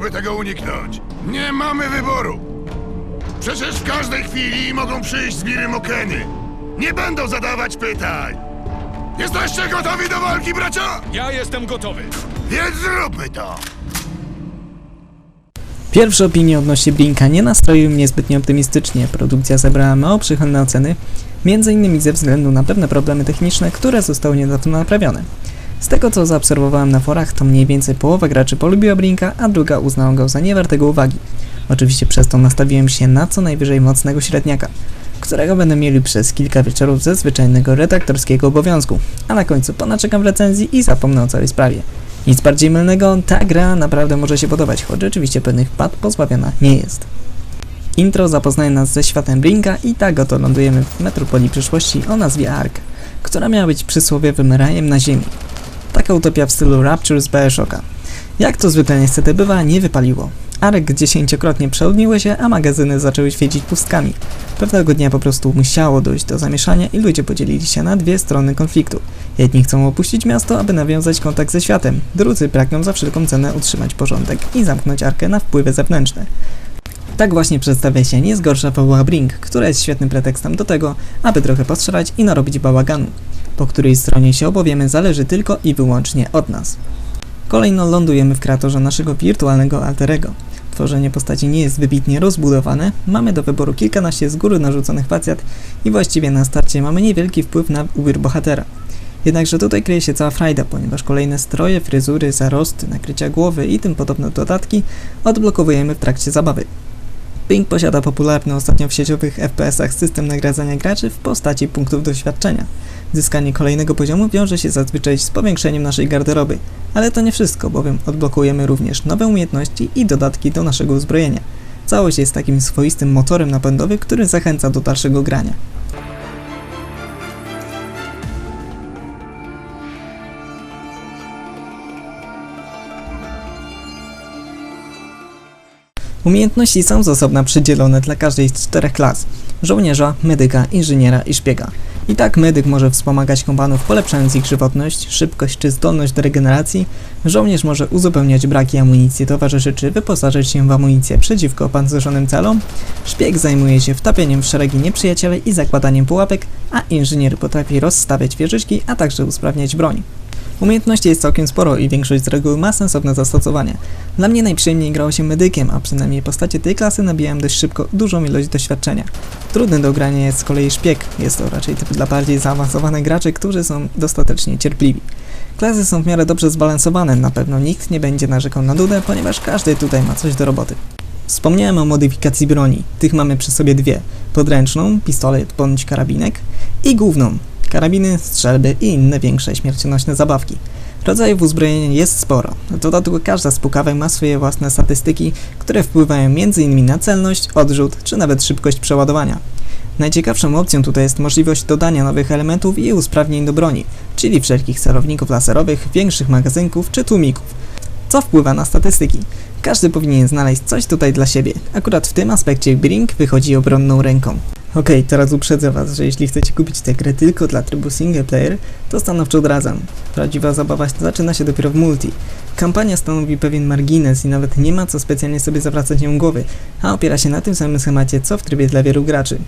aby tego uniknąć. Nie mamy wyboru. Przecież w każdej chwili mogą przyjść z Miry Mokeny. Nie będą zadawać pytań. Jesteście gotowi do walki, bracia? Ja jestem gotowy. Więc zróbmy to. Pierwsze opinie odnośnie Blinka nie nastroiły mnie zbytnio optymistycznie. Produkcja zebrała mało przychylne oceny, m.in. ze względu na pewne problemy techniczne, które zostały niedawno naprawione. Z tego co zaobserwowałem na forach, to mniej więcej połowa graczy polubiła Blinka, a druga uznała go za niewartego uwagi. Oczywiście przez to nastawiłem się na co najwyżej mocnego średniaka, którego będę mieli przez kilka wieczorów ze zwyczajnego redaktorskiego obowiązku, a na końcu ponaczekam w recenzji i zapomnę o całej sprawie. Nic bardziej mylnego, ta gra naprawdę może się podobać, choć rzeczywiście pewnych pad pozbawiona nie jest. Intro zapoznaje nas ze światem Blinka i tak oto lądujemy w metropolii przyszłości o nazwie Ark, która miała być przysłowiowym rajem na ziemi. Taka utopia w stylu Rapture z Bioshocka. Jak to zwykle niestety bywa, nie wypaliło. Ark dziesięciokrotnie przeludniły się, a magazyny zaczęły świecić pustkami. Pewnego dnia po prostu musiało dojść do zamieszania i ludzie podzielili się na dwie strony konfliktu. Jedni chcą opuścić miasto, aby nawiązać kontakt ze światem, drudzy pragną za wszelką cenę utrzymać porządek i zamknąć arkę na wpływy zewnętrzne. Tak właśnie przedstawia się nie zgorsza fabuła Brink, która jest świetnym pretekstem do tego, aby trochę postrzelać i narobić bałaganu. Po której stronie się opowiemy zależy tylko i wyłącznie od nas. Kolejno lądujemy w kreatorze naszego wirtualnego alterego. Tworzenie postaci nie jest wybitnie rozbudowane, mamy do wyboru kilkanaście z góry narzuconych facjat i właściwie na starcie mamy niewielki wpływ na ubiór bohatera. Jednakże tutaj kryje się cała frajda, ponieważ kolejne stroje, fryzury, zarosty, nakrycia głowy i tym podobne dodatki odblokowujemy w trakcie zabawy. Ping posiada popularny ostatnio w sieciowych FPS-ach system nagradzania graczy w postaci punktów doświadczenia. Zyskanie kolejnego poziomu wiąże się zazwyczaj z powiększeniem naszej garderoby, ale to nie wszystko, bowiem odblokujemy również nowe umiejętności i dodatki do naszego uzbrojenia. Całość jest takim swoistym motorem napędowym, który zachęca do dalszego grania. Umiejętności są z osobna przydzielone dla każdej z czterech klas żołnierza, medyka, inżyniera i szpiega. I tak medyk może wspomagać kompanów polepszając ich żywotność, szybkość czy zdolność do regeneracji, żołnierz może uzupełniać braki amunicji towarzyszy czy wyposażyć się w amunicję przeciwko opancerzonym celom, szpieg zajmuje się wtapianiem w szeregi nieprzyjacieli i zakładaniem pułapek, a inżynier potrafi rozstawiać wieżyczki, a także usprawniać broń. Umiejętności jest całkiem sporo i większość z reguły ma sensowne zastosowanie. Dla mnie najprzyjemniej grało się medykiem, a przynajmniej postacie tej klasy nabijałem dość szybko dużą ilość doświadczenia. Trudny do grania jest z kolei szpieg, jest to raczej typ dla bardziej zaawansowanych graczy, którzy są dostatecznie cierpliwi. Klasy są w miarę dobrze zbalansowane, na pewno nikt nie będzie narzekał na dudę, ponieważ każdy tutaj ma coś do roboty. Wspomniałem o modyfikacji broni, tych mamy przy sobie dwie. Podręczną, pistolet bądź karabinek i główną, karabiny, strzelby i inne większe śmiercionośne zabawki. Rodzajów uzbrojenia jest sporo. W dodatku każda z pukawek ma swoje własne statystyki, które wpływają m.in. na celność, odrzut czy nawet szybkość przeładowania. Najciekawszą opcją tutaj jest możliwość dodania nowych elementów i usprawnień do broni, czyli wszelkich celowników laserowych, większych magazynków czy tłumików, co wpływa na statystyki. Każdy powinien znaleźć coś tutaj dla siebie. Akurat w tym aspekcie Brink wychodzi obronną ręką. Okej, teraz uprzedzę was, że jeśli chcecie kupić tę grę tylko dla trybu single player, to stanowczo odradzam. Prawdziwa zabawa zaczyna się dopiero w multi. Kampania stanowi pewien margines i nawet nie ma co specjalnie sobie zawracać nią głowy, a opiera się na tym samym schemacie, co w trybie dla wielu graczy.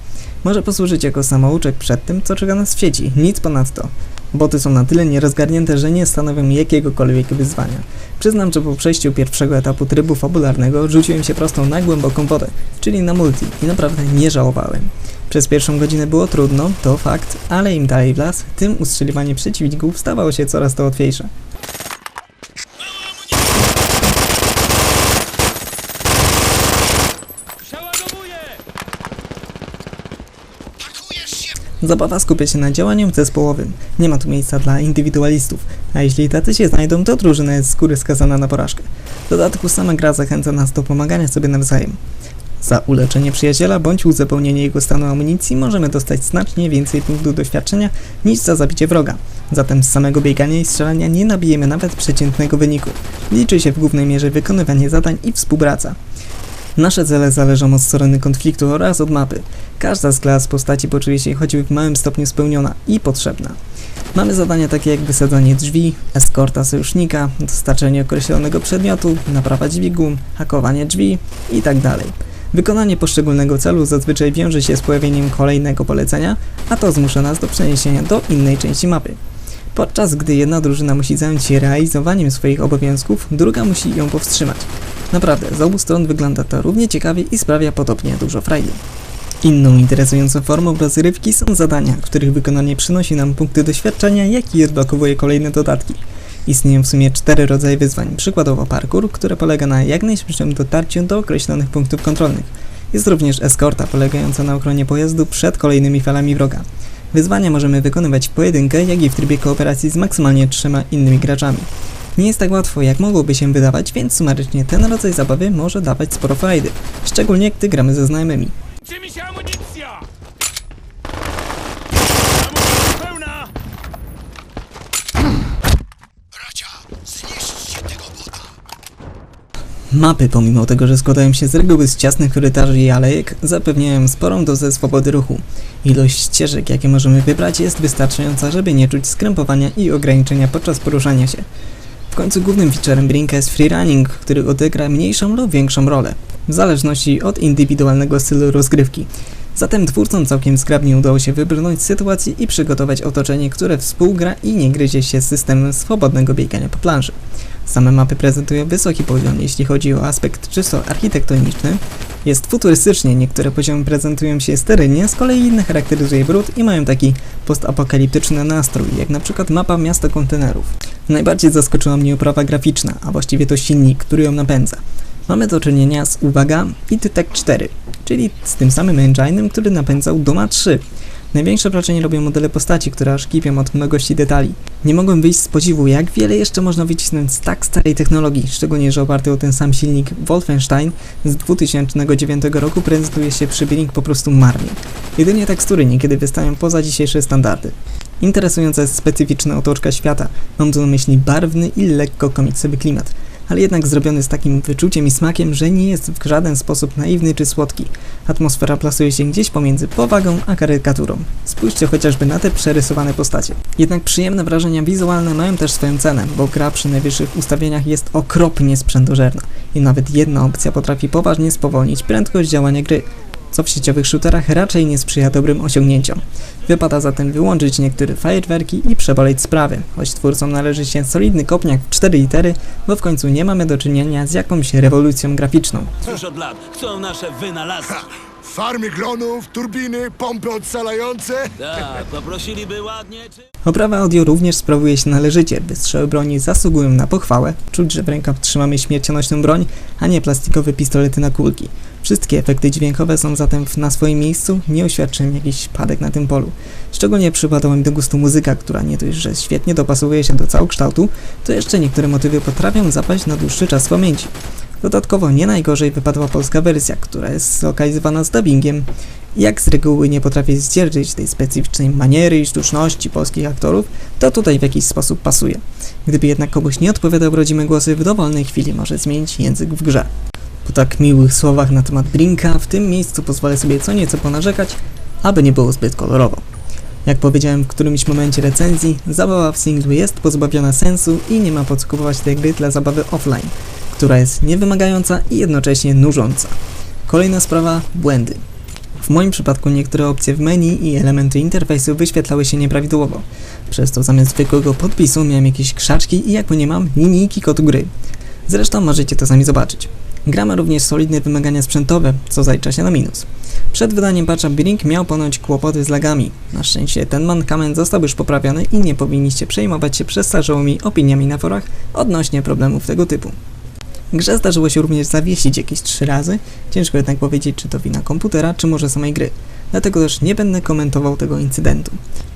Może posłużyć jako samouczek przed tym, co czeka nas w sieci, nic ponadto. Boty są na tyle nierozgarnięte, że nie stanowią jakiegokolwiek wyzwania. Przyznam, że po przejściu pierwszego etapu trybu fabularnego rzuciłem się prosto na głęboką wodę, czyli na multi i naprawdę nie żałowałem. Przez pierwszą godzinę było trudno, to fakt, ale im dalej w las, tym ustrzeliwanie przeciwników stawało się coraz to łatwiejsze. Zabawa skupia się na działaniu zespołowym. Nie ma tu miejsca dla indywidualistów, a jeśli tacy się znajdą, to drużyna jest z góry skazana na porażkę. W dodatku sama gra zachęca nas do pomagania sobie nawzajem. Za uleczenie przyjaciela bądź uzupełnienie jego stanu amunicji możemy dostać znacznie więcej punktów doświadczenia niż za zabicie wroga. Zatem z samego biegania i strzelania nie nabijemy nawet przeciętnego wyniku. Liczy się w głównej mierze wykonywanie zadań i współpraca. Nasze cele zależą od strony konfliktu oraz od mapy. Każda z klas postaci poczuje się choćby w małym stopniu spełniona i potrzebna. Mamy zadania takie jak wysadzanie drzwi, eskorta sojusznika, dostarczenie określonego przedmiotu, naprawa dźwigu, hakowanie drzwi itd. Wykonanie poszczególnego celu zazwyczaj wiąże się z pojawieniem kolejnego polecenia, a to zmusza nas do przeniesienia do innej części mapy. Podczas gdy jedna drużyna musi zająć się realizowaniem swoich obowiązków, druga musi ją powstrzymać. Naprawdę, z obu stron wygląda to równie ciekawie i sprawia podobnie dużo frajdy. Inną interesującą formą rozrywki są zadania, których wykonanie przynosi nam punkty doświadczenia, jak i odblokowuje kolejne dodatki. Istnieją w sumie cztery rodzaje wyzwań, przykładowo parkour, które polega na jak najszybszym dotarciu do określonych punktów kontrolnych. Jest również eskorta, polegająca na ochronie pojazdu przed kolejnymi falami wroga. Wyzwania możemy wykonywać w pojedynkę, jak i w trybie kooperacji z maksymalnie trzema innymi graczami. Nie jest tak łatwo, jak mogłoby się wydawać, więc sumarycznie ten rodzaj zabawy może dawać sporo frajdy, szczególnie gdy gramy ze znajomymi. Mi się amunicja! Amunicja pełna! Mapy, pomimo tego, że składają się z reguły z ciasnych korytarzy i alejek, zapewniają sporą dozę swobody ruchu. Ilość ścieżek, jakie możemy wybrać, jest wystarczająca, żeby nie czuć skrępowania i ograniczenia podczas poruszania się. W końcu głównym featurem Brinka jest freerunning, który odegra mniejszą lub większą rolę, w zależności od indywidualnego stylu rozgrywki. Zatem twórcom całkiem zgrabnie udało się wybrnąć z sytuacji i przygotować otoczenie, które współgra i nie gryzie się z systemem swobodnego biegania po planszy. Same mapy prezentują wysoki poziom, jeśli chodzi o aspekt czysto architektoniczny. Jest futurystycznie, niektóre poziomy prezentują się sterylnie, z kolei inne charakteryzuje brud i mają taki postapokaliptyczny nastrój, jak na przykład mapa miasta kontenerów. Najbardziej zaskoczyła mnie oprawa graficzna, a właściwie to silnik, który ją napędza. Mamy do czynienia z, uwaga, PitTech 4, czyli z tym samym engine'em, który napędzał Doma 3. Największe wrażenie robią modele postaci, które aż kipią od mnogości detali. Nie mogłem wyjść z podziwu, jak wiele jeszcze można wycisnąć z tak starej technologii, szczególnie, że oparty o ten sam silnik Wolfenstein z 2009 roku prezentuje się przy Blink po prostu marnie. Jedynie tekstury niekiedy wystają poza dzisiejsze standardy. Interesująca jest specyficzna otoczka świata, mam tu na myśli barwny i lekko komiksowy klimat ale jednak zrobiony z takim wyczuciem i smakiem, że nie jest w żaden sposób naiwny czy słodki. Atmosfera plasuje się gdzieś pomiędzy powagą a karykaturą. Spójrzcie chociażby na te przerysowane postacie. Jednak przyjemne wrażenia wizualne mają też swoją cenę, bo gra przy najwyższych ustawieniach jest okropnie sprzętożerna i nawet jedna opcja potrafi poważnie spowolnić prędkość działania gry co w sieciowych shooterach raczej nie sprzyja dobrym osiągnięciom. Wypada zatem wyłączyć niektóre fajerwerki i przeboleć sprawy, choć twórcom należy się solidny kopniak w 4 litery, bo w końcu nie mamy do czynienia z jakąś rewolucją graficzną. Już od lat chcą nasze wynalazki. Farmy klonów, turbiny, pompy odsalające. Tak, poprosiliby ładnie, czy... Oprawa audio również sprawuje się należycie, wystrzały broni zasługują na pochwałę, czuć, że w rękach trzymamy śmiercionośną broń, a nie plastikowe pistolety na kulki. Wszystkie efekty dźwiękowe są zatem na swoim miejscu, nie oświadczyłem jakiś padek na tym polu. Szczególnie przypadała mi do gustu muzyka, która nie dość, że świetnie dopasowuje się do całokształtu, to jeszcze niektóre motywy potrafią zapaść na dłuższy czas pamięci. Dodatkowo nie najgorzej wypadła polska wersja, która jest zlokalizowana z dubbingiem. Jak z reguły nie potrafię zdzierżyć tej specyficznej maniery i sztuczności polskich aktorów, to tutaj w jakiś sposób pasuje. Gdyby jednak komuś nie odpowiadał rodzime głosy, w dowolnej chwili może zmienić język w grze. Po tak miłych słowach na temat Brinka, w tym miejscu pozwolę sobie co nieco ponarzekać, aby nie było zbyt kolorowo. Jak powiedziałem w którymś momencie recenzji, zabawa w singlu jest pozbawiona sensu i nie ma po co kupować tej gry dla zabawy offline, która jest niewymagająca i jednocześnie nużąca. Kolejna sprawa błędy. W moim przypadku niektóre opcje w menu i elementy interfejsu wyświetlały się nieprawidłowo. Przez to zamiast zwykłego podpisu miałem jakieś krzaczki i jak nie mam, linijki kodu gry. Zresztą możecie to sami zobaczyć. Gra ma również solidne wymagania sprzętowe, co zalicza się na minus. Przed wydaniem patcha Brink miał ponoć kłopoty z lagami. Na szczęście ten mankament został już poprawiony i nie powinniście przejmować się przestarzałymi opiniami na forach odnośnie problemów tego typu. Grze zdarzyło się również zawiesić jakieś trzy razy, ciężko jednak powiedzieć czy to wina komputera, czy może samej gry. Dlatego też nie będę komentował tego incydentu.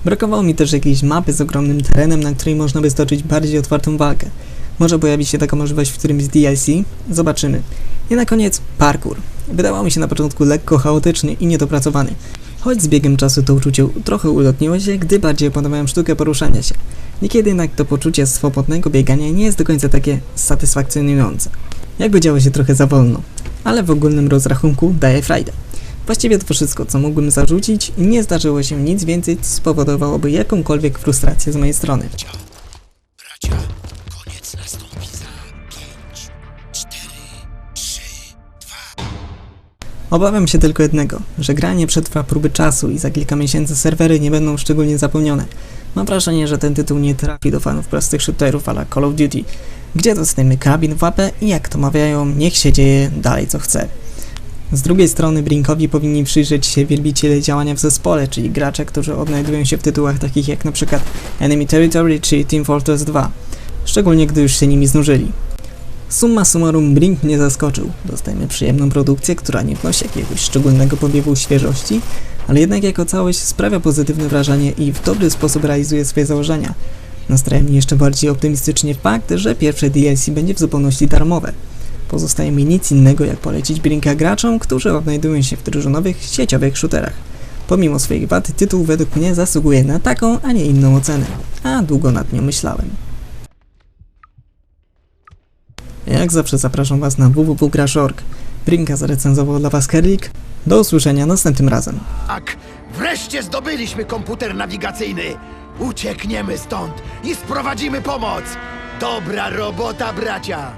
Brakowało mi też jakiejś mapy z ogromnym terenem, na której można by stoczyć bardziej otwartą walkę. Może pojawi się taka możliwość w którymś z DLC? Zobaczymy. I na koniec parkour. Wydawał mi się na początku lekko chaotyczny i niedopracowany. Choć z biegiem czasu to uczucie trochę ulotniło się, gdy bardziej opanowałem sztukę poruszania się. Niekiedy jednak to poczucie swobodnego biegania nie jest do końca takie satysfakcjonujące. Jakby działo się trochę za wolno, ale w ogólnym rozrachunku daje frajdę. Właściwie to wszystko, co mógłbym zarzucić nie zdarzyło się nic więcej, co spowodowałoby jakąkolwiek frustrację z mojej strony. Bracia, koniec Obawiam się tylko jednego, że gra nie przetrwa próby czasu i za kilka miesięcy serwery nie będą szczególnie zapomnione. Mam wrażenie, że ten tytuł nie trafi do fanów prostych shooterów ala Call of Duty, gdzie dostajemy karabin w łapę i jak to mawiają, niech się dzieje dalej co chce. Z drugiej strony Brinkowi powinni przyjrzeć się wielbiciele działania w zespole, czyli gracze, którzy odnajdują się w tytułach takich jak np. Enemy Territory czy Team Fortress 2, szczególnie gdy już się nimi znużyli. Summa summarum Brink mnie zaskoczył. Dostajemy przyjemną produkcję, która nie wnosi jakiegoś szczególnego powiewu świeżości, ale jednak jako całość sprawia pozytywne wrażenie i w dobry sposób realizuje swoje założenia. Nastraja mnie jeszcze bardziej optymistycznie fakt, że pierwsze DLC będzie w zupełności darmowe. Pozostaje mi nic innego jak polecić Brinka graczom, którzy odnajdują się w drużynowych, sieciowych shooterach. Pomimo swoich wad, tytuł według mnie zasługuje na taką, a nie inną ocenę, a długo nad nią myślałem. Jak zawsze zapraszam Was na www.grasz.org. Brinka zarecenzował dla Was Kerlik. Do usłyszenia następnym razem. Tak, wreszcie zdobyliśmy komputer nawigacyjny. Uciekniemy stąd i sprowadzimy pomoc. Dobra robota, bracia.